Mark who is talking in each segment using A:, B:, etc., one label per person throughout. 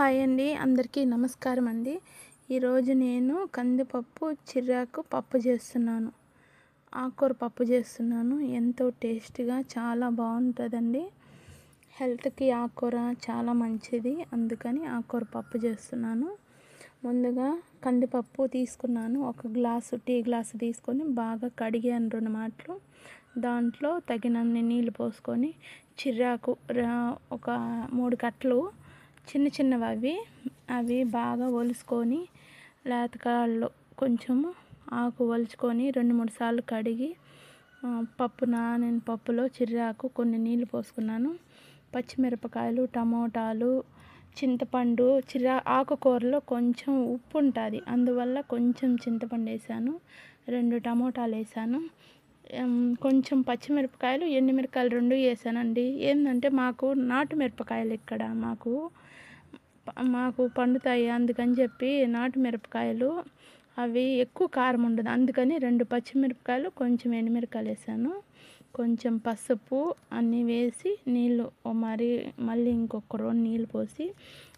A: Hi అండి. అందరికీ నమస్కారం అండి. ఈరోజు నేను కందిపప్పు చిర్రాకు పప్పు చేస్తున్నాను. ఆకుకూర పప్పు చేస్తున్నాను. ఎంతో టేస్ట్గా చాలా బాగుంటుందండి. హెల్త్కి ఆకుకూర చాలా మంచిది. అందుకని ఆకుకూర పప్పు చేస్తున్నాను. ముందుగా కందిపప్పు తీసుకున్నాను. ఒక గ్లాసు టీ గ్లాసు తీసుకొని బాగా కడిగాను రెండు మాటలు. దాంట్లో తగినన్ని నీళ్ళు పోసుకొని చిర్రాకు ఒక మూడు కట్టలు చిన్న చిన్నవి అవి. అవి బాగా ఒలుసుకొని లేతకాళ్ళు కొంచెము ఆకు ఒలుచుకొని రెండు మూడు సార్లు కడిగి పప్పు నానిన పప్పులో చిర్రాకు కొన్ని నీళ్ళు పోసుకున్నాను. పచ్చిమిరపకాయలు టమోటాలు చింతపండు చిరా ఆకుకూరలో కొంచెం ఉప్పు ఉంటుంది. అందువల్ల కొంచెం చింతపండు వేసాను రెండు టమోటాలు వేసాను. కొంచెం పచ్చిమిరపకాయలు ఎండుమిరపకాయలు రెండు వేసానండి. ఏంటంటే మాకు నాటు మిరపకాయలు ఇక్కడ మాకు మాకు పండుతాయి అందుకని చెప్పి నాటు మిరపకాయలు. అవి ఎక్కువ కారం ఉండదు. అందుకని రెండు పచ్చిమిరపకాయలు కొంచెం ఎండుమిరపకాయలు వేసాను. కొంచెం పసుపు అన్నీ వేసి నీళ్ళు మరి మళ్ళీ ఇంకొక రెండు నీళ్ళు పోసి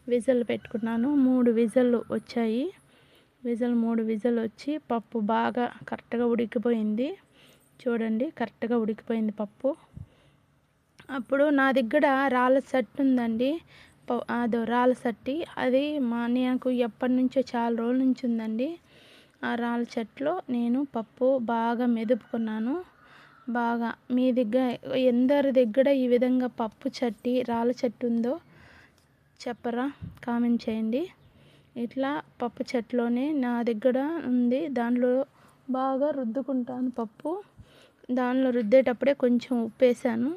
A: విజల్ పెట్టుకున్నాను. మూడు విజలు వచ్చాయి. విజల్ మూడు విజలు వచ్చి పప్పు బాగా కరెక్ట్గా ఉడికిపోయింది. చూడండి కరెక్ట్గా ఉడికిపోయింది పప్పు. అప్పుడు నా దగ్గర రాళ్ళ సెట్ ఉందండి. అదో రాళ్ళ సట్టి. అది మా నాకు ఎప్పటి నుంచో చాలా రోజుల నుంచి ఉందండి. ఆ రాళ్ళ చెట్లో నేను పప్పు బాగా మెదుపుకున్నాను. బాగా మీ దగ్గర ఎందరి దగ్గర ఈ విధంగా పప్పు చట్టి రాళ్ళ చెట్టు ఉందో చెప్పరా? కామెంట్ చేయండి. ఇట్లా పప్పు చెట్లోనే నా దగ్గర ఉంది. దాంట్లో బాగా రుద్దుకుంటాను పప్పు. దానిలో రుద్దేటప్పుడే కొంచెం ఉప్పు వేసాను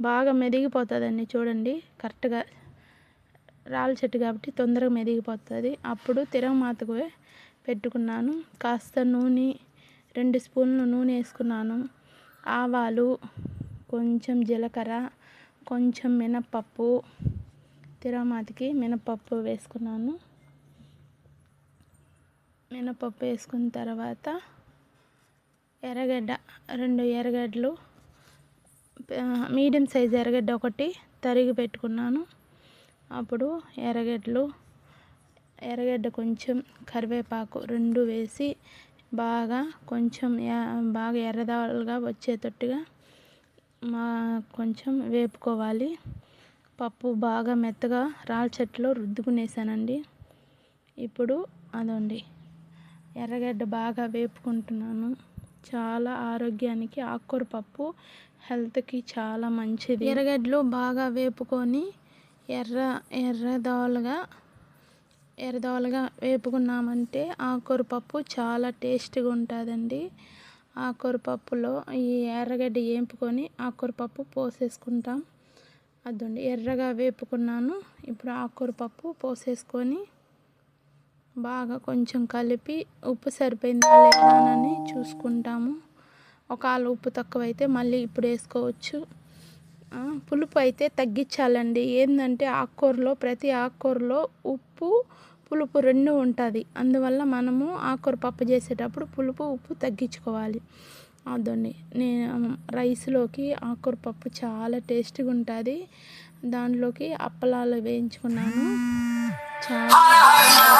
A: బాగా మెదిగిపోతుందండి చూడండి. కరెక్ట్గా రాళ్ళ చెట్టు కాబట్టి తొందరగా మెదిగిపోతుంది. అప్పుడు తిరగమాతకు పెట్టుకున్నాను. కాస్త నూనె రెండు స్పూన్లు నూనె వేసుకున్నాను. ఆవాలు కొంచెం జీలకర్ర కొంచెం మినప్పప్పు తిరగమాతకి మినపప్పు వేసుకున్నాను. మినపప్పు వేసుకున్న తర్వాత ఎర్రగడ్డ రెండు ఎర్రగడ్డలు మీడియం సైజ్ ఎర్రగడ్డ ఒకటి తరిగి పెట్టుకున్నాను. అప్పుడు ఎర్రగడ్డలు ఎర్రగడ్డ కొంచెం కరివేపాకు రెండు వేసి బాగా కొంచెం బాగా ఎర్రదాలుగా వచ్చేటట్టుగా మా కొంచెం వేపుకోవాలి. పప్పు బాగా మెత్తగా రాళ్ళ రుద్దుకునేసానండి. ఇప్పుడు అదండి. ఎర్రగడ్డ బాగా వేపుకుంటున్నాను. చాలా ఆరోగ్యానికి ఆకుకూర పప్పు హెల్త్కి చాలా మంచిది. ఎర్రగడ్డలు బాగా వేపుకొని ఎర్ర ఎర్రదోలుగా ఎర్రదోలుగా వేపుకున్నామంటే ఆకుకూర పప్పు చాలా టేస్టీగా ఉంటుందండి. ఆకుకూర పప్పులో ఈ ఎర్రగడ్డ వేపుకొని ఆకుకూర పప్పు పోసేసుకుంటాం. అదండి ఎర్రగా వేపుకున్నాను. ఇప్పుడు ఆకుకూర పప్పు పోసేసుకొని బాగా కొంచెం కలిపి ఉప్పు సరిపోయిందా లేదా అని చూసుకుంటాము. ఒకవేళ ఉప్పు తక్కువైతే మళ్ళీ ఇప్పుడు వేసుకోవచ్చు. పులుపు అయితే తగ్గించాలండి. ఏంటంటే ఆకుకూరలో ప్రతి ఆకుకూరలో ఉప్పు పులుపు రెండు ఉంటుంది. అందువల్ల మనము ఆకుకూర పప్పు చేసేటప్పుడు పులుపు ఉప్పు తగ్గించుకోవాలి. అదండి నేను రైస్లోకి ఆకుకూర పప్పు చాలా టేస్టీగా ఉంటుంది. దాంట్లోకి అప్పలాలు వేయించుకున్నాను. చాలా